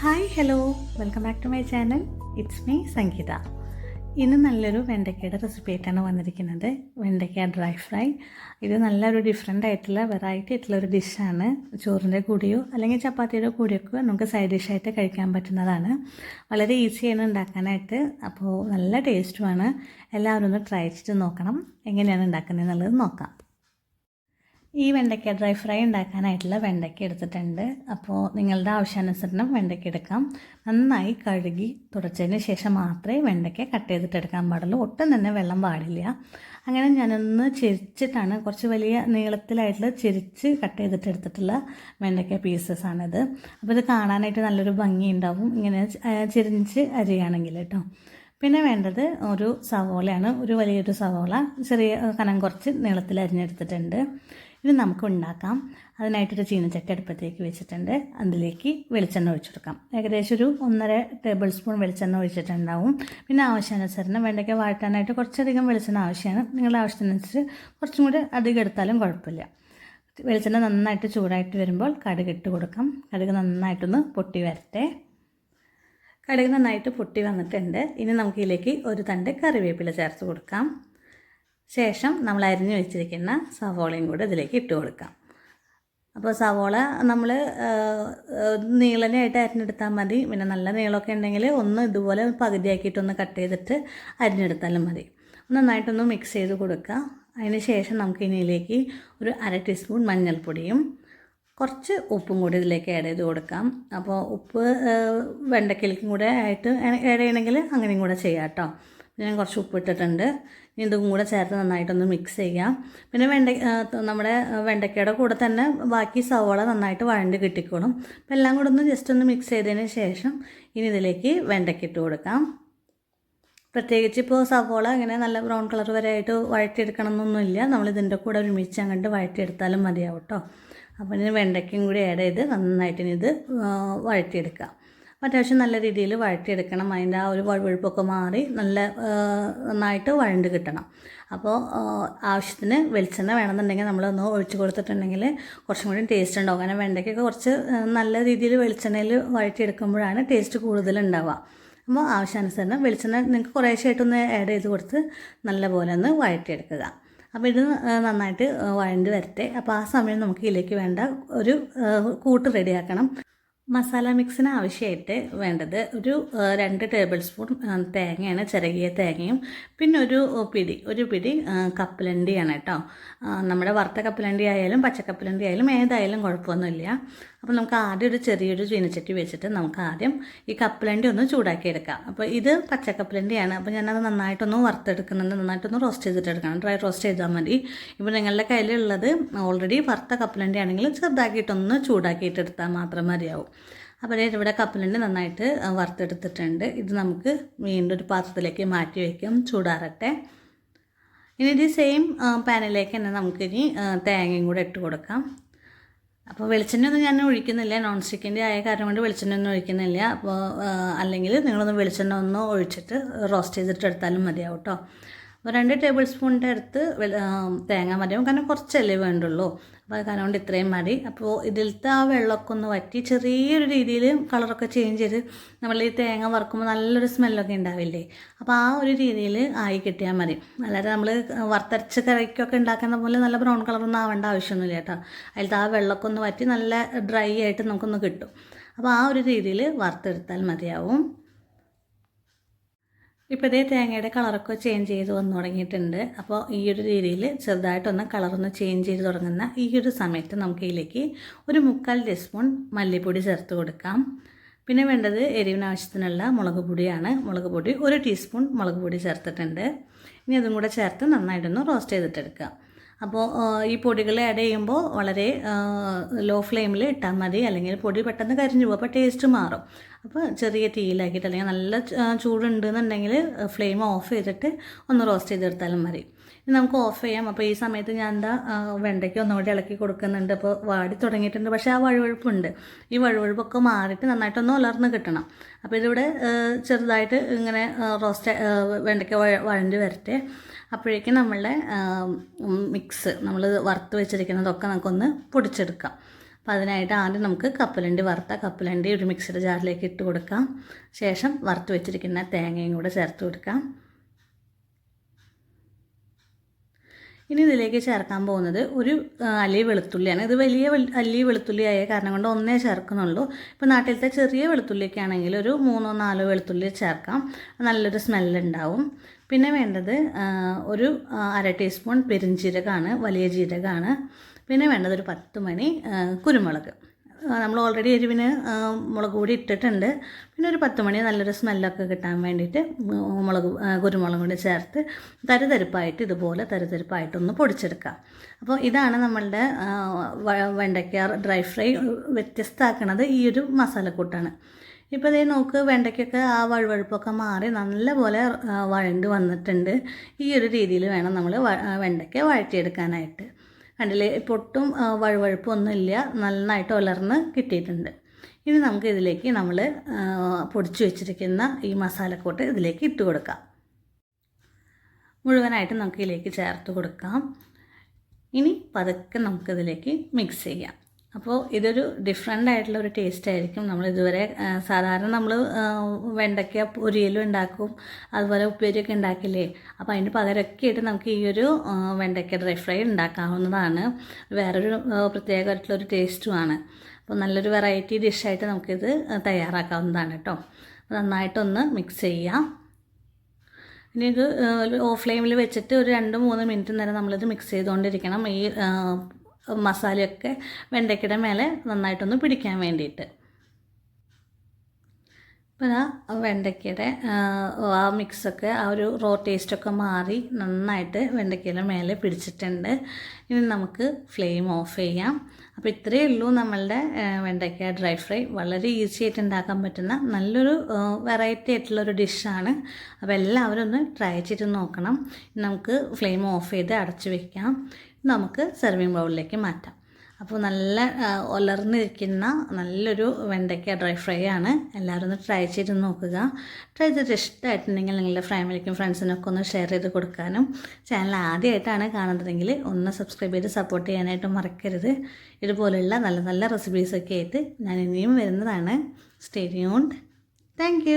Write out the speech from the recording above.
Hi hello welcome back to my channel it's me Sangeetha ഇന്ന് നല്ലൊരു വെണ്ടയ്ക്കയുടെ recipe ആയിട്ടാണ് വന്നിരിക്കുന്നത്. വെണ്ടയ്ക്ക ഡ്രൈ ഫ്രൈ ഇത് നല്ലൊരു ഡിഫറെന്റ് ആയിട്ടുള്ള വെറൈറ്റി ആയിട്ടുള്ള ഒരു ഡിഷാണ് ചോറിന്റെ കൂടിയോ അല്ലെങ്കിൽ ചപ്പാത്തിയുടെ കൂടിയൊക്കെ നമുക്ക് സൈഡ് ഡിഷായിട്ട് കഴിക്കാൻ പറ്റുന്നതാണ്. വളരെ ഈസിയാണ് ഉണ്ടാക്കാനായിട്ട്. അപ്പോൾ നല്ല ടേസ്റ്റുമാണ് എല്ലാവരും ഒന്ന് ട്രൈ ചെയ്ത് നോക്കണം. എങ്ങനെയാണ് ഉണ്ടാക്കുന്നത് എന്നുള്ളത് നോക്കാം. ഈ വെണ്ടയ്ക്ക ഡ്രൈ ഫ്രൈ ഉണ്ടാക്കാനായിട്ടുള്ള വെണ്ടയ്ക്ക എടുത്തിട്ടുണ്ട്. അപ്പോൾ നിങ്ങളുടെ ആവശ്യാനുസരണം വെണ്ടയ്ക്ക എടുക്കാം. നന്നായി കഴുകി തുടച്ചതിന് ശേഷം മാത്രമേ വെണ്ടയ്ക്ക കട്ട് ചെയ്തിട്ട് എടുക്കാൻ പാടുള്ളൂ. ഒട്ടും തന്നെ വെള്ളം പാടില്ല. അങ്ങനെ ഞാനൊന്ന് ചിരിച്ചിട്ടാണ് കുറച്ച് വലിയ നീളത്തിലായിട്ടുള്ള ചിരിച്ച് കട്ട് ചെയ്തിട്ട് എടുത്തിട്ടുള്ള വെണ്ടയ്ക്ക പീസസ് ആണിത്. അപ്പോൾ ഇത് കാണാനായിട്ട് നല്ലൊരു ഭംഗി ഉണ്ടാവും. ഇങ്ങനെ ചിരിഞ്ച് അരിയാണെങ്കിൽ കേട്ടോ. പിന്നെ വേണ്ടത് ഒരു സവോളയാണ്. ഒരു വലിയൊരു സവോള. ചെറിയ കനം കുറച്ച് നീളത്തിൽ അരിഞ്ഞെടുത്തിട്ടുണ്ട്. ഇത് നമുക്ക് ഉണ്ടാക്കാം അതിനായിട്ടൊരു ചീനച്ചക്ക അടുപ്പത്തേക്ക് വെച്ചിട്ടുണ്ട്. അതിലേക്ക് വെളിച്ചെണ്ണ ഒഴിച്ചു കൊടുക്കാം. ഏകദേശം ഒരു ഒന്നര ടേബിൾ സ്പൂൺ വെളിച്ചെണ്ണ ഒഴിച്ചിട്ടുണ്ടാവും. പിന്നെ ആവശ്യാനുസരണം വെണ്ടയ്ക്ക വാട്ടാനായിട്ട് കുറച്ചധികം വെളിച്ചെണ്ണ ആവശ്യമാണ്. നിങ്ങളുടെ ആവശ്യത്തിനനുസരിച്ച് കുറച്ചും കൂടി അധികം എടുത്താലും കുഴപ്പമില്ല. വെളിച്ചെണ്ണ നന്നായിട്ട് ചൂടായിട്ട് വരുമ്പോൾ കടുക് ഇട്ട് കൊടുക്കാം. കടുക് നന്നായിട്ടൊന്ന് പൊട്ടി വരട്ടെ. കടുക് നന്നായിട്ട് പൊട്ടി വന്നിട്ടുണ്ട്. ഇനി നമുക്ക് ഇതിലേക്ക് ഒരു തണ്ട് കറിവേപ്പില ചേർത്ത് കൊടുക്കാം. ശേഷം നമ്മൾ അരിഞ്ഞു വെച്ചിരിക്കുന്ന സവോളയും കൂടെ ഇതിലേക്ക് ഇട്ട് കൊടുക്കാം. അപ്പോൾ സവോള നമ്മൾ നീളനായിട്ട് അരിഞ്ഞെടുത്താൽ മതി. പിന്നെ നല്ല നീളമൊക്കെ ഉണ്ടെങ്കിൽ ഒന്ന് ഇതുപോലെ പകുതിയാക്കിയിട്ടൊന്ന് കട്ട് ചെയ്തിട്ട് അരിഞ്ഞെടുത്താലും മതി. നന്നായിട്ടൊന്ന് മിക്സ് ചെയ്ത് കൊടുക്കുക. അതിന് ശേഷം നമുക്ക് ഇതിലേക്ക് ഒരു അര ടീസ്പൂൺ മഞ്ഞൾപ്പൊടിയും കുറച്ച് ഉപ്പും കൂടി ഇതിലേക്ക് ആഡ് ചെയ്ത് കൊടുക്കാം. അപ്പോൾ ഉപ്പ് വെണ്ടയ്ക്കയിലേക്കും കൂടെ ആയിട്ട് ആഡ് ചെയ്യണമെങ്കിൽ അങ്ങനെയും കൂടെ ചെയ്യാം കേട്ടോ. ഞാൻ കുറച്ച് ഉപ്പ് ഇട്ടിട്ടുണ്ട്. ഇതും കൂടെ ചേർത്ത് നന്നായിട്ടൊന്ന് മിക്സ് ചെയ്യാം. പിന്നെ വെണ്ട നമ്മുടെ വെണ്ടയ്ക്കയുടെ കൂടെ തന്നെ ബാക്കി സവോള നന്നായിട്ട് വഴണ്ട് കിട്ടിക്കോളും. അപ്പം എല്ലാം കൂടെ ഒന്ന് ജസ്റ്റ് ഒന്ന് മിക്സ് ചെയ്തതിന് ശേഷം ഇനി ഇതിലേക്ക് വെണ്ടയ്ക്ക ഇട്ട് കൊടുക്കാം. പ്രത്യേകിച്ച് ഇപ്പോൾ സവോള ഇങ്ങനെ നല്ല ബ്രൗൺ കളർ വരെ ആയിട്ട് വഴറ്റിയെടുക്കണം എന്നൊന്നുമില്ല നമ്മൾ ഇതിന്റെ കൂടെ ഒരുമിച്ച് അങ്ങോട്ട് വഴറ്റിയെടുത്താലും മതിയാവും കേട്ടോ അപ്പോൾ ഇനി വെണ്ടയ്ക്കയും കൂടി ആഡ് ചെയ്ത് നന്നായിട്ട് ഇത് വഴറ്റിയെടുക്കാം. അത്യാവശ്യം നല്ല രീതിയിൽ വഴറ്റിയെടുക്കണം. അതിന്റെ ആ ഒരു വഴുവഴുപ്പൊക്കെ മാറി നല്ല നന്നായിട്ട് വഴണ്ട് കിട്ടണം. അപ്പോൾ ആവശ്യത്തിന് വെളിച്ചെണ്ണ വേണമെന്നുണ്ടെങ്കിൽ നമ്മളൊന്ന് ഒഴിച്ച് കൊടുത്തിട്ടുണ്ടെങ്കിൽ കുറച്ചും കൂടി ടേസ്റ്റ് ഉണ്ടാവും. കാരണം വെണ്ടയ്ക്കൊക്കെ കുറച്ച് നല്ല രീതിയിൽ വെളിച്ചെണ്ണയിൽ വഴറ്റിയെടുക്കുമ്പോഴാണ് ടേസ്റ്റ് കൂടുതലുണ്ടാവുക അപ്പോൾ ആവശ്യാനുസരണം വെളിച്ചെണ്ണ നിങ്ങൾക്ക് കുറേശ്ശായിട്ടൊന്ന് ആഡ് ചെയ്ത് കൊടുത്ത് നല്ലപോലെ ഒന്ന് വഴറ്റിയെടുക്കുക. അപ്പോൾ ഇത് നന്നായിട്ട് വഴണ്ട് വരട്ടെ. അപ്പോൾ ആ സമയം നമുക്ക് ഇതിലേക്ക് വേണ്ട ഒരു കൂട്ട് റെഡിയാക്കണം. മസാല മിക്സിന് ആവശ്യമായിട്ട് വേണ്ടത് ഒരു രണ്ട് ടേബിൾ സ്പൂൺ തേങ്ങയാണ് ചിരകിയ തേങ്ങയും പിന്നെ ഒരു പിടി ഒരു പിടി കപ്പലണ്ടിയാണ് കേട്ടോ. നമ്മുടെ വറുത്ത കപ്പലണ്ടി ആയാലും പച്ചക്കപ്പലണ്ടി ആയാലും ഏതായാലും കുഴപ്പമൊന്നുമില്ല. അപ്പോൾ നമുക്ക് ആദ്യം ഒരു ചെറിയൊരു ചീനച്ചട്ടി വെച്ചിട്ട് നമുക്ക് ആദ്യം ഈ കപ്പലണ്ടി ഒന്ന് ചൂടാക്കി എടുക്കാം അപ്പോൾ ഇത് പച്ചക്കപ്പലണ്ടിയാണ്. അപ്പോൾ ഞാനത് നന്നായിട്ടൊന്ന് വറുത്തെടുക്കുന്നുണ്ട്. നന്നായിട്ടൊന്ന് റോസ്റ്റ് ചെയ്തിട്ട് എടുക്കണം ഡ്രൈ റോസ്റ്റ് ചെയ്താൽ മതി. ഇപ്പോൾ നിങ്ങളുടെ കയ്യിലുള്ളത് ഓൾറെഡി വറുത്ത കപ്പലണ്ടി ആണെങ്കിൽ ചെറുതാക്കിയിട്ടൊന്ന് ചൂടാക്കിയിട്ടെടുത്താൽ മാത്രം മതിയാവും. അപ്പോൾ ഇവിടെ കപ്പലണ്ടി നന്നായിട്ട് വറുത്തെടുത്തിട്ടുണ്ട്. ഇത് നമുക്ക് വീണ്ടും ഒരു പാത്രത്തിലേക്ക് മാറ്റി വയ്ക്കും ചൂടാറട്ടെ. ഇനി ഇത് സെയിം പാനിലേക്ക് തന്നെ നമുക്കിനി തേങ്ങയും കൂടെ ഇട്ട് കൊടുക്കാം. അപ്പോൾ വെളിച്ചെണ്ണയൊന്നും ഞാൻ ഒഴിക്കുന്നില്ല. നോൺ സ്റ്റിക്കിന്റെ ആയ കാരണം കൊണ്ട് വെളിച്ചെണ്ണ ഒന്നും ഒഴിക്കുന്നില്ല അപ്പോൾ അല്ലെങ്കിൽ നിങ്ങളൊന്ന് വെളിച്ചെണ്ണ ഒന്ന് ഒഴിച്ചിട്ട് റോസ്റ്റ് ചെയ്തിട്ട് എടുത്താലും മതിയാവും കേട്ടോ രണ്ട് ടേബിൾ സ്പൂണിന്റെ അടുത്ത് തേങ്ങ മതിയാവും കാരണം കുറച്ചല്ലേ വേണ്ടുള്ളൂ. അപ്പോൾ കാരണം കൊണ്ട് ഇത്രയും മതി. അപ്പോൾ ഇതിലത്തെ ആ വെള്ളമൊക്കെ ഒന്ന് വറ്റി ചെറിയൊരു രീതിയിൽ കളറൊക്കെ ചേഞ്ച് ചെയ്ത് നമ്മൾ ഈ തേങ്ങ വറുക്കുമ്പോൾ നല്ലൊരു സ്മെല്ലൊക്കെ ഉണ്ടാവില്ലേ? അപ്പോൾ ആ ഒരു രീതിയിൽ ആയി കിട്ടിയാൽ മതി. അല്ലാതെ നമ്മൾ വറുത്തരച്ച കറിക്കൊക്കെ ഉണ്ടാക്കുന്ന പോലെ നല്ല ബ്രൗൺ കളറൊന്നും ആവേണ്ട ആവശ്യമൊന്നുമില്ല കേട്ടോ. അതിലത്തെ ആ വെള്ളമൊക്കെ ഒന്ന് വറ്റി നല്ല ഡ്രൈ ആയിട്ട് നമുക്കൊന്ന് കിട്ടും. അപ്പോൾ ആ ഒരു രീതിയിൽ വറുത്തെടുത്താൽ മതിയാവും. ഇപ്പോൾ ഇതേ തേങ്ങയുടെ കളറൊക്കെ ചേഞ്ച് ചെയ്ത് വന്നു തുടങ്ങിയിട്ടുണ്ട്. അപ്പോൾ ഈ ഒരു രീതിയിൽ ചെറുതായിട്ടൊന്ന് കളറൊന്ന് ചേഞ്ച് ചെയ്ത് തുടങ്ങുന്ന ഈ ഒരു സമയത്ത് നമുക്ക് ഇതിലേക്ക് ഒരു മുക്കാൽ ടീസ്പൂൺ മല്ലിപ്പൊടി ചേർത്ത് കൊടുക്കാം. പിന്നെ വേണ്ടത് എരിവിന് ആവശ്യത്തിനുള്ള മുളക് പൊടിയാണ്. മുളക് പൊടി ഒരു ടീസ്പൂൺ മുളക് പൊടി ചേർത്തിട്ടുണ്ട്. ഇനി അതും കൂടെ ചേർത്ത് നന്നായിട്ടൊന്ന് റോസ്റ്റ് ചെയ്തിട്ടെടുക്കുക അപ്പോൾ ഈ പൊടികൾ ആഡ് ചെയ്യുമ്പോൾ വളരെ ലോ ഫ്ലെയിമിൽ ഇട്ടാൽ മതി. അല്ലെങ്കിൽ പൊടി പെട്ടെന്ന് കരിഞ്ഞു പോകും. അപ്പോൾ ടേസ്റ്റ് മാറും. അപ്പോൾ ചെറിയ തീയിലാക്കിയിട്ട് അല്ലെങ്കിൽ നല്ല ചൂടുണ്ടെന്നുണ്ടെങ്കിൽ ഫ്ലെയിം ഓഫ് ചെയ്തിട്ട് ഒന്ന് റോസ്റ്റ് ചെയ്തെടുത്താലും മതി. ഇനി നമുക്ക് ഓഫ് ചെയ്യാം. അപ്പോൾ ഈ സമയത്ത് ഞാൻ എന്താ വെണ്ടയ്ക്ക് ഒന്നുകൂടി ഇളക്കി കൊടുക്കുന്നുണ്ട്. അപ്പോൾ വാടി തുടങ്ങിയിട്ടുണ്ട്. പക്ഷേ ആ വഴുവഴുപ്പുണ്ട്. ഈ വഴുവഴുപ്പൊക്കെ മാറിയിട്ട് നന്നായിട്ടൊന്ന് ഉലർന്ന് കിട്ടണം. അപ്പോൾ ഇതിവിടെ ചെറുതായിട്ട് ഇങ്ങനെ റോസ്റ്റ് വെണ്ടയ്ക്ക വഴണ്ടി വരട്ടെ. അപ്പോഴേക്കും നമ്മളുടെ മിക്സ് നമ്മൾ വറുത്ത് വെച്ചിരിക്കുന്നതൊക്കെ നമുക്കൊന്ന് പൊടിച്ചെടുക്കാം. അപ്പോൾ അതിനായിട്ട് ആദ്യം നമുക്ക് കപ്പലണ്ടി വറുത്ത കപ്പലണ്ടി ഒരു മിക്സിയുടെ ജാറിലേക്ക് ഇട്ട് കൊടുക്കാം. ശേഷം വറുത്ത് വെച്ചിരിക്കുന്ന തേങ്ങയും കൂടെ ചേർത്ത് കൊടുക്കാം. ഇനി ഇതിലേക്ക് ചേർക്കാൻ പോകുന്നത് ഒരു അല്ലി വെളുത്തുള്ളിയാണ്. ഇത് വലിയ അല്ലി വെളുത്തുള്ളി ആയ കാരണം കൊണ്ട് ഒന്നേ ചേർക്കുന്നുള്ളൂ. ഇപ്പോൾ നാട്ടിലത്തെ ചെറിയ വെളുത്തുള്ളിയൊക്കെ ആണെങ്കിൽ ഒരു മൂന്നോ നാലോ വെളുത്തുള്ളി ചേർക്കാം. നല്ലൊരു സ്മെല്ലുണ്ടാവും. പിന്നെ വേണ്ടത് ഒരു അര ടീസ്പൂൺ പെരിഞ്ചീരകമാണ് വലിയ ജീരകമാണ്. പിന്നെ വേണ്ടത് ഒരു പത്ത് മണി കുരുമുളക്. നമ്മൾ ഓൾറെഡി എരിവിന് മുളക് പൊടി ഇട്ടിട്ടുണ്ട്. പിന്നെ ഒരു പത്ത് മണി നല്ലൊരു സ്മെല്ലൊക്കെ കിട്ടാൻ വേണ്ടിയിട്ട് മുളക് കുരുമുളക് കൂടി ചേർത്ത് തരിതരിപ്പായിട്ട് ഇതുപോലെ തരുതരിപ്പായിട്ടൊന്ന് പൊടിച്ചെടുക്കാം. അപ്പോൾ ഇതാണ് നമ്മളുടെ വെണ്ടയ്ക്ക ഡ്രൈ ഫ്രൈ വ്യത്യസ്തമാക്കുന്നത് ഈ ഒരു മസാലക്കൂട്ടാണ്. ഇപ്പോൾ ഇതേ നോക്ക് വെണ്ടയ്ക്കൊക്കെ ആ വഴുവഴുപ്പൊക്കെ മാറി നല്ലപോലെ പോലെ വഴണ്ട് വന്നിട്ടുണ്ട്. ഈ ഒരു രീതിയിൽ വേണം നമ്മൾ വെണ്ടയ്ക്ക വഴറ്റിയെടുക്കാനായിട്ട്. കണ്ടില്ലേ? ഒട്ടും ആ, വഴുവഴുപ്പൊന്നുമില്ല നന്നായിട്ട് ഉലർന്ന് കിട്ടിയിട്ടുണ്ട്. ഇനി നമുക്ക് ഇതിലേക്ക് നമ്മൾ പൊടിച്ചു വെച്ചിരിക്കുന്ന ഈ മസാലക്കൂട്ട് ഇതിലേക്ക് ഇട്ട് കൊടുക്കാം. മുഴുവനായിട്ട് നമുക്ക് ഇതിലേക്ക് ചേർത്ത് കൊടുക്കാം. ഇനി പതുക്കെ നമുക്കിതിലേക്ക് മിക്സ് ചെയ്യാം. അപ്പോൾ ഇതൊരു ഡിഫറെന്റ് ആയിട്ടുള്ള ഒരു ടേസ്റ്റ് ആയിരിക്കും. നമ്മൾ ഇതുവരെ സാധാരണ നമ്മൾ വെണ്ടയ്ക്ക പൊരിയലും ഉണ്ടാക്കും. അതുപോലെ ഉപ്പേരിയൊക്കെ ഉണ്ടാക്കില്ലേ? അപ്പോൾ അതിന് പകരമൊക്കെ ആയിട്ട് നമുക്ക് ഈ ഒരു വെണ്ടയ്ക്ക ഡ്രൈ ഫ്രൈ ഉണ്ടാക്കാവുന്നതാണ്. വേറൊരു പ്രത്യേകമായിട്ടുള്ള ഒരു ടേസ്റ്റുമാണ് അപ്പോൾ നല്ലൊരു വെറൈറ്റി ഡിഷായിട്ട് നമുക്കിത് തയ്യാറാക്കാവുന്നതാണ് കേട്ടോ. നന്നായിട്ടൊന്ന് മിക്സ് ചെയ്യാം. ഇനി ഇത് ഓഫ് ഫ്ലെയിമിൽ വെച്ചിട്ട് ഒരു രണ്ട് മൂന്ന് മിനിറ്റ് നേരം നമ്മളിത് മിക്സ് ചെയ്തുകൊണ്ടിരിക്കണം. ഈ മസാലയൊക്കെ വെണ്ടയ്ക്കയുടെ മേലെ നന്നായിട്ടൊന്ന് പിടിക്കാൻ വേണ്ടിയിട്ട്. ഇപ്പോൾ ആ വെണ്ടയ്ക്കയുടെ ആ, മിക്സൊക്കെ ആ ഒരു റോ ടേസ്റ്റൊക്കെ മാറി നന്നായിട്ട് വെണ്ടയ്ക്കയുടെ മേലെ പിടിച്ചിട്ടുണ്ട്. ഇനി നമുക്ക് ഫ്ലെയിം ഓഫ് ചെയ്യാം. അപ്പോൾ ഇത്രയേ ഉള്ളൂ നമ്മളുടെ വെണ്ടയ്ക്ക ഡ്രൈ ഫ്രൈ. വളരെ ഈസി ആയിട്ട് ഉണ്ടാക്കാൻ പറ്റുന്ന നല്ലൊരു വെറൈറ്റി ആയിട്ടുള്ളൊരു ഡിഷാണ് അപ്പോൾ എല്ലാവരും ഒന്ന് ട്രൈ ചെയ്ത് നോക്കണം. നമുക്ക് ഫ്ലെയിം ഓഫ് ചെയ്ത് അടച്ചു വയ്ക്കാം നമുക്ക് സെർവിങ് ബൗളിലേക്ക് മാറ്റാം. അപ്പോൾ നല്ല ഉലർന്നിരിക്കുന്ന നല്ലൊരു വെണ്ടയ്ക്ക ഡ്രൈ ഫ്രൈ ആണ്. എല്ലാവരും ഒന്ന് ട്രൈ ചെയ്ത് നോക്കുക. ട്രൈ ചെയ്തിട്ട് ഇഷ്ടമായിട്ടുണ്ടെങ്കിൽ നിങ്ങളുടെ ഫാമിലിക്കും ഫ്രണ്ട്സിനൊക്കെ ഒന്ന് ഷെയർ ചെയ്ത് കൊടുക്കാനും. ചാനൽ ആദ്യമായിട്ടാണ് കാണുന്നതെങ്കിൽ ഒന്ന് സബ്സ്ക്രൈബ് ചെയ്ത് സപ്പോർട്ട് ചെയ്യാനായിട്ട് മറക്കരുത്. ഇതുപോലുള്ള നല്ല നല്ല റെസിപ്പീസൊക്കെ ആയിട്ട് ഞാൻ ഇനിയും വരുന്നതാണ്. Stay tuned thank